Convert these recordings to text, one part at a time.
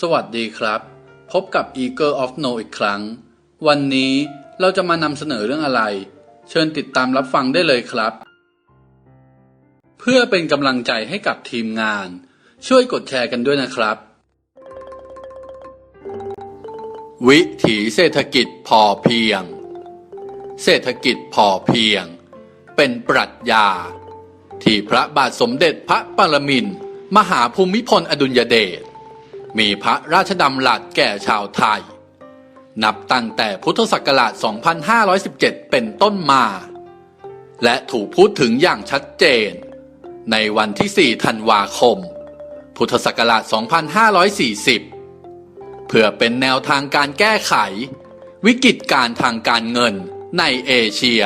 สวัสดีครับ พบกับ Eagle of Know อีกครั้ง วันนี้เราจะมานำเสนอเรื่องอะไร เชิญติดตามรับฟังได้เลยครับ เพื่อเป็นกำลังใจให้กับทีมงาน ช่วยกดแชร์กันด้วยนะครับ วิถีเศรษฐกิจพอเพียง เศรษฐกิจพอเพียง เป็นปรัชญา ที่พระบาทสมเด็จพระปรมินทรมหาภูมิพลอดุลยเดช มีพระราชดำรัสแก่ชาวไทย นับตั้งแต่พุทธศักราช 2517 เป็นต้นมา และถูกพูดถึงอย่างชัดเจน ในวันที่ 4 ธันวาคม พุทธศักราช 2540 เพื่อเป็นแนวทางการแก้ไข วิกฤตการทางการเงินในเอเชีย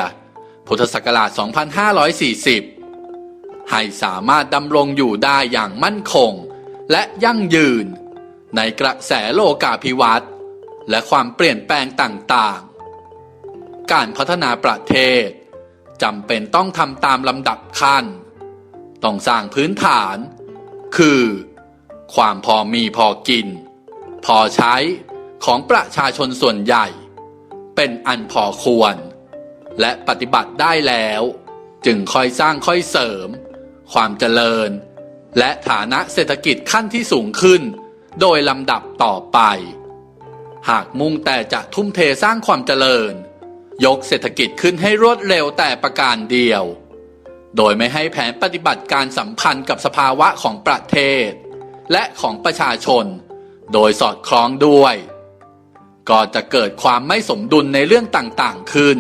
พุทธศักราช 2540 ให้สามารถดำรงอยู่ได้อย่างมั่นคงและยั่งยืน ในกระแสโลกาภิวัตน์และความเปลี่ยนแปลงต่างๆ การพัฒนาประเทศจำเป็นต้องทำตามลำดับขั้น ต้องสร้างพื้นฐาน คือ ความพอมีพอกิน พอใช้ของประชาชนส่วนใหญ่ เป็นอันพอควร และปฏิบัติได้แล้ว จึงค่อยสร้างค่อยเสริม ความเจริญ และฐานะเศรษฐกิจขั้นที่สูงขึ้น โดยลำดับต่อไป หากมุ่งแต่จะทุ่มเทสร้างความเจริญ ยกเศรษฐกิจขึ้นให้รวดเร็วแต่ประการเดียว โดยไม่ให้แผนปฏิบัติการสัมพันธ์กับสภาวะของประเทศ และของประชาชน โดยสอดคล้องด้วย ก็จะเกิดความไม่สมดุลในเรื่องต่างๆขึ้น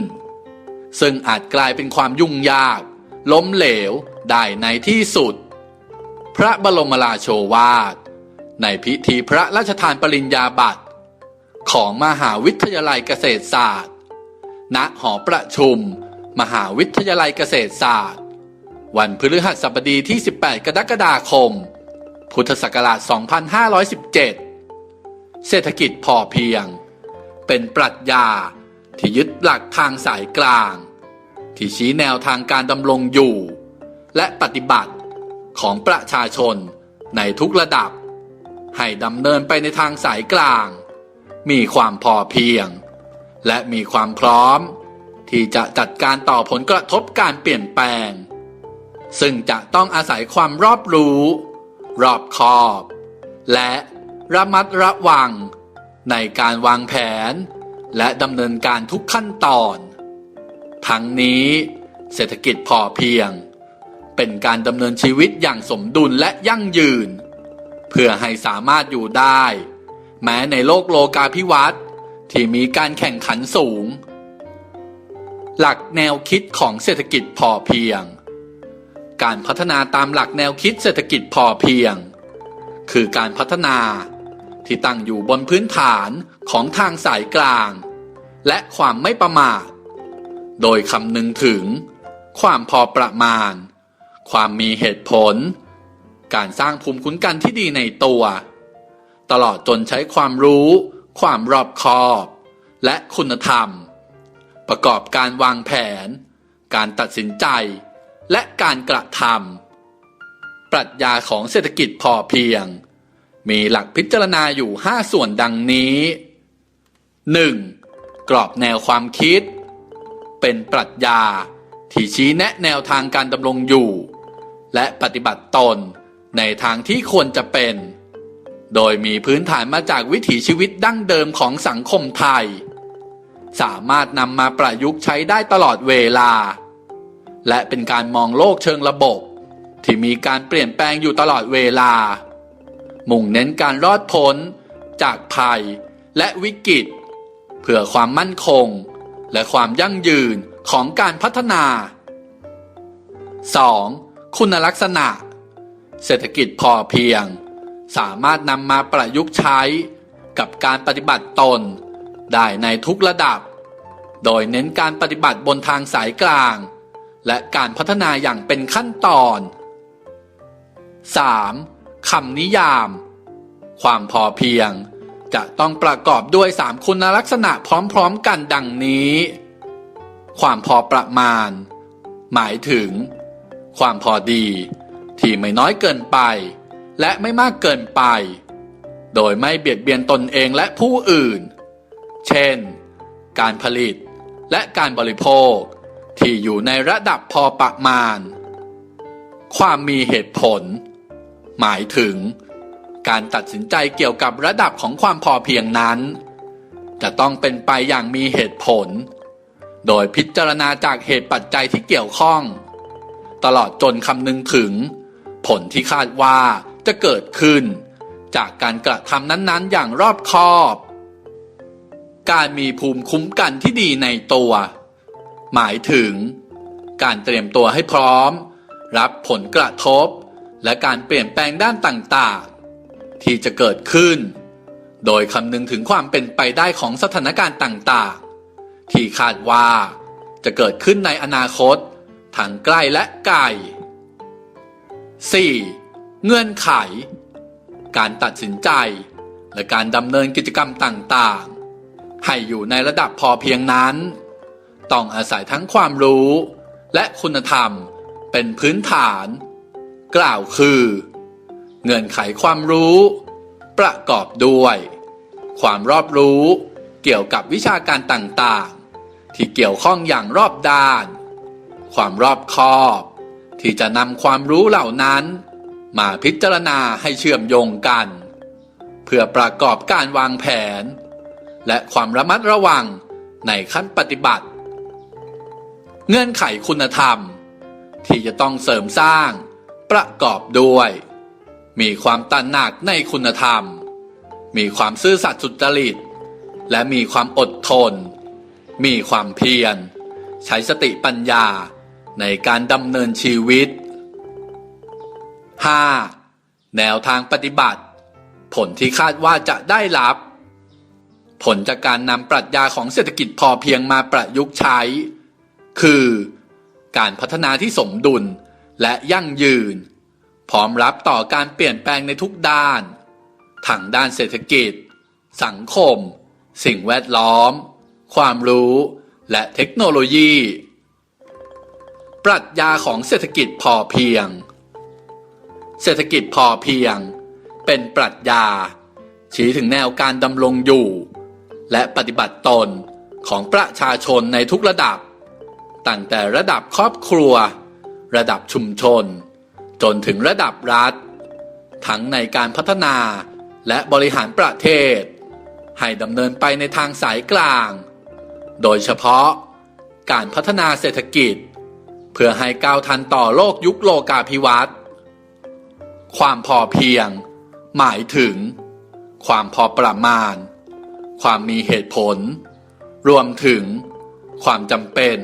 ซึ่งอาจกลายเป็นความยุ่งยาก ล้มเหลวได้ในที่สุด พระบรมราโชวาท ในพิธีพระราชทานปริญญาบัตร ของมหาวิทยาลัยเกษตรศาสตร์ ณ หอประชุม มหาวิทยาลัยเกษตรศาสตร์ วันพฤหัสบดีที่ 18 กรกฎาคม พุทธศักราช 2517 เศรษฐกิจพอเพียง เป็นปรัชญาที่ยึดหลักทางสายกลาง ที่ชี้แนวทางการดำรงอยู่ และปฏิบัติของประชาชนในทุกระดับ ให้ดำเนินไปในทางสายกลาง มีความพอเพียง และมีความพร้อม ที่จะจัดการต่อผลกระทบการเปลี่ยนแปลง ซึ่งจะต้องอาศัยความรอบรู้ รอบคอบ และระมัดระวัง ในการวางแผน และดำเนินการทุกขั้นตอน ทั้งนี้เศรษฐกิจพอเพียง เป็นการดำเนินชีวิตอย่างสมดุลและยั่งยืน เพื่อให้สามารถอยู่ได้ แม้ในโลกโลกาภิวัตน์ที่มีการแข่งขันสูง หลักแนวคิดของเศรษฐกิจพอเพียง การพัฒนาตามหลักแนวคิดเศรษฐกิจพอเพียง คือการพัฒนาที่ตั้งอยู่บนพื้นฐานของทางสายกลาง และความไม่ประมาท โดยคำนึงถึง ความพอประมาณ ความมีเหตุผล การสร้างภูมิคุ้มกันที่ดีในตัว ตลอดจนใช้ความรู้ ความรอบคอบ และคุณธรรม ประกอบการวางแผน การตัดสินใจ และการกระทำปรัชญาของเศรษฐกิจพอเพียง มีหลักพิจารณาอยู่ 5 ส่วนดังนี้ 1. กรอบแนวความคิด เป็นปรัชญาที่ชี้แนะแนวทางการดำรงอยู่และปฏิบัติตน ในทางที่ควรจะเป็น โดยมีพื้นฐานมาจากวิถีชีวิตดั้งเดิมของสังคมไทย สามารถนำมาประยุกต์ใช้ได้ตลอดเวลา และเป็นการมองโลกเชิงระบบ ที่มีการเปลี่ยนแปลงอยู่ตลอดเวลา มุ่งเน้นการรอดพ้น จากภัยและวิกฤต เพื่อความมั่นคง และความยั่งยืนของการพัฒนา 2. คุณลักษณะ เศรษฐกิจพอเพียง สามารถนำมาประยุกต์ใช้กับการปฏิบัติตน ได้ในทุกระดับ โดยเน้นการปฏิบัติบนทางสายกลาง และการพัฒนาอย่างเป็นขั้นตอน 3. คำนิยาม ความพอเพียง จะต้องประกอบด้วยสามคุณลักษณะพร้อมๆกันดังนี้ ความพอประมาณ หมายถึง ความพอดี ที่ไม่น้อยเกินไป และไม่มากเกินไป โดยไม่เบียดเบียนตนเองและผู้อื่น เช่น การผลิตและการบริโภค ที่อยู่ในระดับพอประมาณ ความมีเหตุผล หมายถึง การตัดสินใจเกี่ยวกับระดับของความพอเพียงนั้น จะต้องเป็นไปอย่างมีเหตุผล โดยพิจารณาจากเหตุปัจจัยที่เกี่ยวข้อง ตลอดจนคำนึงถึง ผลที่คาดว่าจะเกิดขึ้น จากการกระทำนั้นๆ อย่างรอบคอบ การมีภูมิคุ้มกันที่ดีในตัว หมายถึง การเตรียมตัวให้พร้อม รับผลกระทบ และการเปลี่ยนแปลงด้านต่างๆ ที่จะเกิดขึ้น โดยคำนึงถึงความเป็นไปได้ของสถานการณ์ต่างๆ ที่คาดว่าจะเกิดขึ้นในอนาคตทั้งใกล้และไกล 4. เงื่อนไข การตัดสินใจ และการดำเนินกิจกรรมต่างๆ ให้อยู่ในระดับพอเพียงนั้น ต้องอาศัยทั้งความรู้ และคุณธรรมเป็นพื้นฐาน กล่าวคือ เงื่อนไขความรู้ ประกอบด้วย ความรอบรู้เกี่ยวกับวิชาการต่างๆ ที่เกี่ยวข้องอย่างรอบด้าน ความรอบคอบ ที่จะนำความรู้เหล่านั้น มาพิจารณาให้เชื่อมโยงกัน เพื่อประกอบการวางแผน และความระมัดระวังในขั้นปฏิบัติ เงื่อนไขคุณธรรม ที่จะต้องเสริมสร้าง ประกอบด้วย มีความตระหนักในคุณธรรม มีความซื่อสัตย์สุจริต และมีความอดทน มีความเพียร ใช้สติปัญญา ในการดำเนินชีวิต 5. แนวทางปฏิบัติ ผลที่คาดว่าจะได้รับ ผลจากการนำปรัชญาของเศรษฐกิจพอเพียงมาประยุกต์ใช้ คือ การพัฒนาที่สมดุลและยั่งยืน พร้อมรับต่อการเปลี่ยนแปลงในทุกด้านทั้งด้านเศรษฐกิจ สังคม สิ่งแวดล้อม ความรู้ และเทคโนโลยี ปรัชญาของเศรษฐกิจพอเพียง เศรษฐกิจพอเพียง เป็นปรัชญา ชี้ถึงแนวการดำรงอยู่ และปฏิบัติตนของประชาชนในทุกระดับ ตั้งแต่ระดับครอบครัว ระดับชุมชน จนถึงระดับรัฐ ทั้งในการพัฒนาและบริหารประเทศ ให้ดำเนินไปในทางสายกลาง โดยเฉพาะการพัฒนาเศรษฐกิจ เพื่อให้ก้าวทันต่อโลกยุคโลกาภิวัตน์ความพอเพียง หมายถึง ความพอประมาณ ความมีเหตุผล รวมถึง ความจำเป็น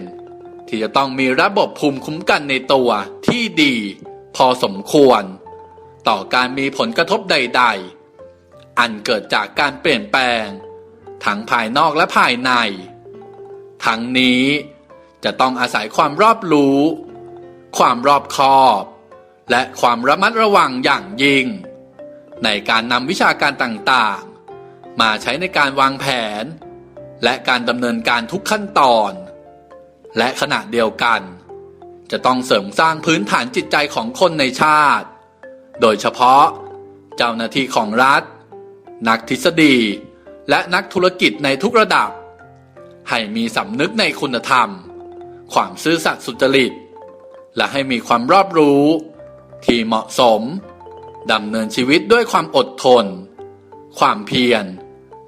ที่จะต้องมีระบบภูมิคุ้มกันในตัวที่ดี พอสมควร ต่อการมีผลกระทบใด ๆ อันเกิดจากการเปลี่ยนแปลง ทั้งภายนอกและภายใน ทั้งนี้ จะต้องอาศัยความรอบรู้ ความรอบคอบ และความระมัดระวังอย่างยิ่ง ในการนำวิชาการต่างๆ มาใช้ในการวางแผน และการดำเนินการทุกขั้นตอน และขณะเดียวกัน จะต้องเสริมสร้างพื้นฐานจิตใจของคนในชาติ โดยเฉพาะ เจ้าหน้าที่ของรัฐ นักทฤษฎี และนักธุรกิจในทุกระดับ ให้มีสำนึกในคุณธรรม ความซื่อสัตย์สุจริต และให้มีความรอบรู้ ที่เหมาะสมดำเนินชีวิตด้วยความอดทน ความเพียร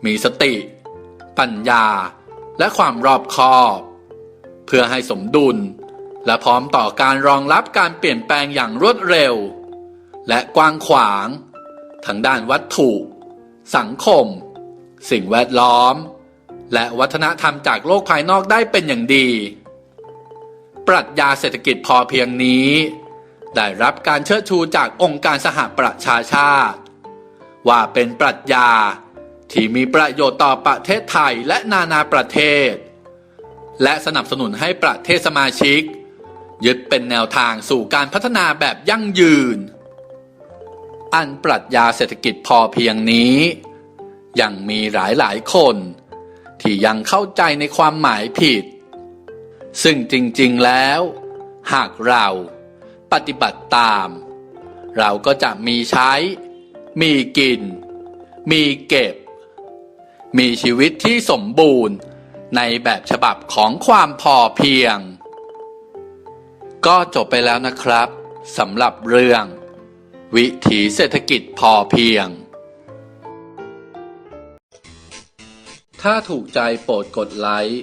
มีสติ ปัญญา และความรอบคอบ เพื่อให้สมดุล และพร้อมต่อการรองรับการเปลี่ยนแปลงอย่างรวดเร็ว และกว้างขวางทั้งด้านวัตถุ สังคม สิ่งแวดล้อม และวัฒนธรรมจากโลกภายนอกได้เป็นอย่างดี ปรัชญาเศรษฐกิจพอเพียงนี้ ได้รับการเชิดชูจากองค์การสหประชาชาติ ว่าเป็นปรัชญาที่มีประโยชน์ต่อประเทศไทยและนานาประเทศ และสนับสนุนให้ประเทศสมาชิก ยึดเป็นแนวทางสู่การพัฒนาแบบยั่งยืน อันปรัชญาเศรษฐกิจพอเพียงนี้ ยังมีหลายหลายคน ที่ยังเข้าใจในความหมายผิด ซึ่งจริงๆแล้ว หากเราปฏิบัติตาม เราก็จะมีใช้ มีกิน มีเก็บ มีชีวิตที่สมบูรณ์ในแบบฉบับของความพอเพียง ก็จบไปแล้วนะครับสำหรับเรื่อง วิถีเศรษฐกิจพอเพียง ถ้าถูกใจโปรดกดไลค์